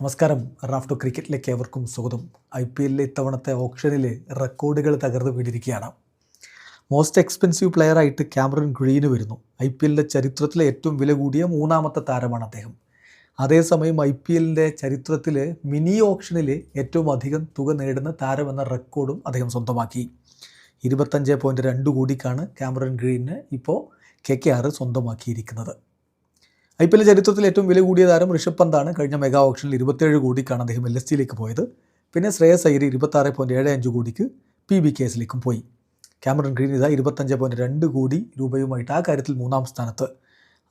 നമസ്കാരം. റാഫ്റ്റോ ക്രിക്കറ്റിലേക്ക് ഏവർക്കും സ്വാഗതം. ഐ പി എല്ലിലെ ഇത്തവണത്തെ ഓപ്ഷനിൽ റെക്കോർഡുകൾ തകർന്നു വീണിരിക്കുകയാണ്. മോസ്റ്റ് എക്സ്പെൻസീവ് പ്ലെയർ ആയിട്ട് ക്യാമറൻ ഗ്രീന് വരുന്നു. ഐ പി എല്ലിന്റെ ചരിത്രത്തിലെ ഏറ്റവും വില കൂടിയ മൂന്നാമത്തെ താരമാണ് അദ്ദേഹം. അതേസമയം ഐ പി എല്ലിന്റെ ചരിത്രത്തിൽ മിനി ഓപ്ഷനിൽ ഏറ്റവും അധികം തുക നേടുന്ന താരമെന്ന റെക്കോർഡും അദ്ദേഹം സ്വന്തമാക്കി. ഇരുപത്തഞ്ച് പോയിന്റ് രണ്ട് കോടിക്കാണ് ക്യാമറൻ ഗ്രീനിന് ഇപ്പോൾ കെ കെ ആർ സ്വന്തമാക്കിയിരിക്കുന്നത്. ഐ പി എൽ ചരിത്രത്തിൽ ഏറ്റവും വില കൂടിയ താരം ഋഷഭ് പന്താണ് കഴിഞ്ഞ മെഗാ ഓപ്ഷനിൽ ഇരുപത്തേഴ് കോടിക്കാണ് അദ്ദേഹം എൽ എസ് സിയിലേക്ക് പോയത്. പിന്നെ ശ്രേയസ് അയ്യർ ഇരുപത്താറ് പോയിന്റ് ഏഴ് അഞ്ച് കോടിക്ക് പി ബി കെ എസിലേക്കും പോയി. ക്യാമറൺ ഗ്രീൻ ഇതാ ഇരുപത്തഞ്ച് പോയിന്റ് രണ്ട് കോടി രൂപയുമായിട്ട് ആ കാര്യത്തിൽ മൂന്നാം സ്ഥാനത്ത്.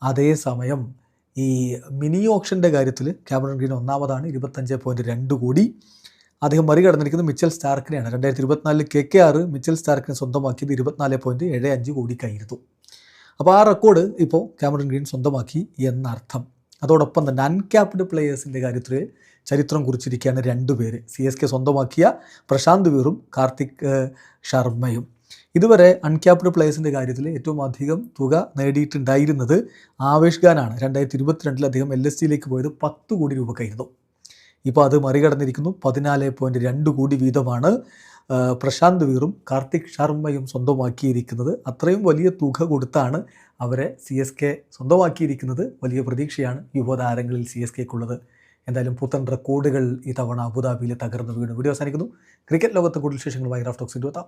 അതേസമയം ഈ മിനി ഓപ്ഷന്റെ കാര്യത്തിൽ ക്യാമറൺ ഗ്രീൻ ഒന്നാമതാണ് ഇരുപത്തഞ്ച് പോയിന്റ് രണ്ട് കോടി. അദ്ദേഹം മറികടന്നിരിക്കുന്നത് മിച്ചൽ സ്റ്റാർക്കിനെയാണ്. രണ്ടായിരത്തി ഇരുപത്തിനാലിൽ കെ കെ ആറ് മിച്ചൽ സ്റ്റാർക്കിനെ സ്വന്തമാക്കിയത് ഇരുപത്തിനാല് പോയിന്റ് ഏഴ് അഞ്ച് കോടിക്കായിരുന്നു. അപ്പോൾ ആ റെക്കോർഡ് ഇപ്പോൾ ക്യാമറൻ ഗ്രീൻ സ്വന്തമാക്കി എന്നർത്ഥം. അതോടൊപ്പം തന്നെ അൺക്യാപ്ഡ് പ്ലേയേഴ്സിന്റെ കാര്യത്തിൽ ചരിത്രം കുറിച്ചിരിക്കുകയാണ് രണ്ടുപേര് സി എസ് കെ സ്വന്തമാക്കിയ പ്രശാന്ത് വീറും കാർത്തിക് ശർമ്മയും. ഇതുവരെ അൺക്യാപ്ഡ് പ്ലേയേഴ്സിന്റെ കാര്യത്തിൽ ഏറ്റവും അധികം തുക നേടിയിട്ടുണ്ടായിരുന്നത് ആവേശ് ഖാനാണ്. രണ്ടായിരത്തി ഇരുപത്തിരണ്ടിൽ അദ്ദേഹം എൽ എസ് സിയിലേക്ക് പോയത് പത്ത് കോടി രൂപക്കായിരുന്നു ഇപ്പോൾ അത് മറികടന്നിരിക്കുന്നു. പതിനാല് പോയിന്റ് രണ്ട് കോടി വീതമാണ് പ്രശാന്ത് വീറും കാർത്തിക് ശർമ്മയും സ്വന്തമാക്കിയിരിക്കുന്നത് അത്രയും വലിയ തുക കൊടുത്താണ് അവരെ സി എസ് കെ സ്വന്തമാക്കിയിരിക്കുന്നത്. വലിയ പ്രതീക്ഷയാണ് യുവതാരങ്ങളിൽ സി എസ് കെക്കുള്ളത്. എന്തായാലും പുത്തൻ റെക്കോർഡുകൾ ഈ തവണ അബുദാബിയിൽ തകർന്നു വീണു. വീഡിയോ അവസാനിക്കുന്നു. ക്രിക്കറ്റ് ലോകത്തെ കൂടുതൽ വിശേഷങ്ങളുമായി റാഫ്റ്റോക്സ് എത്താം.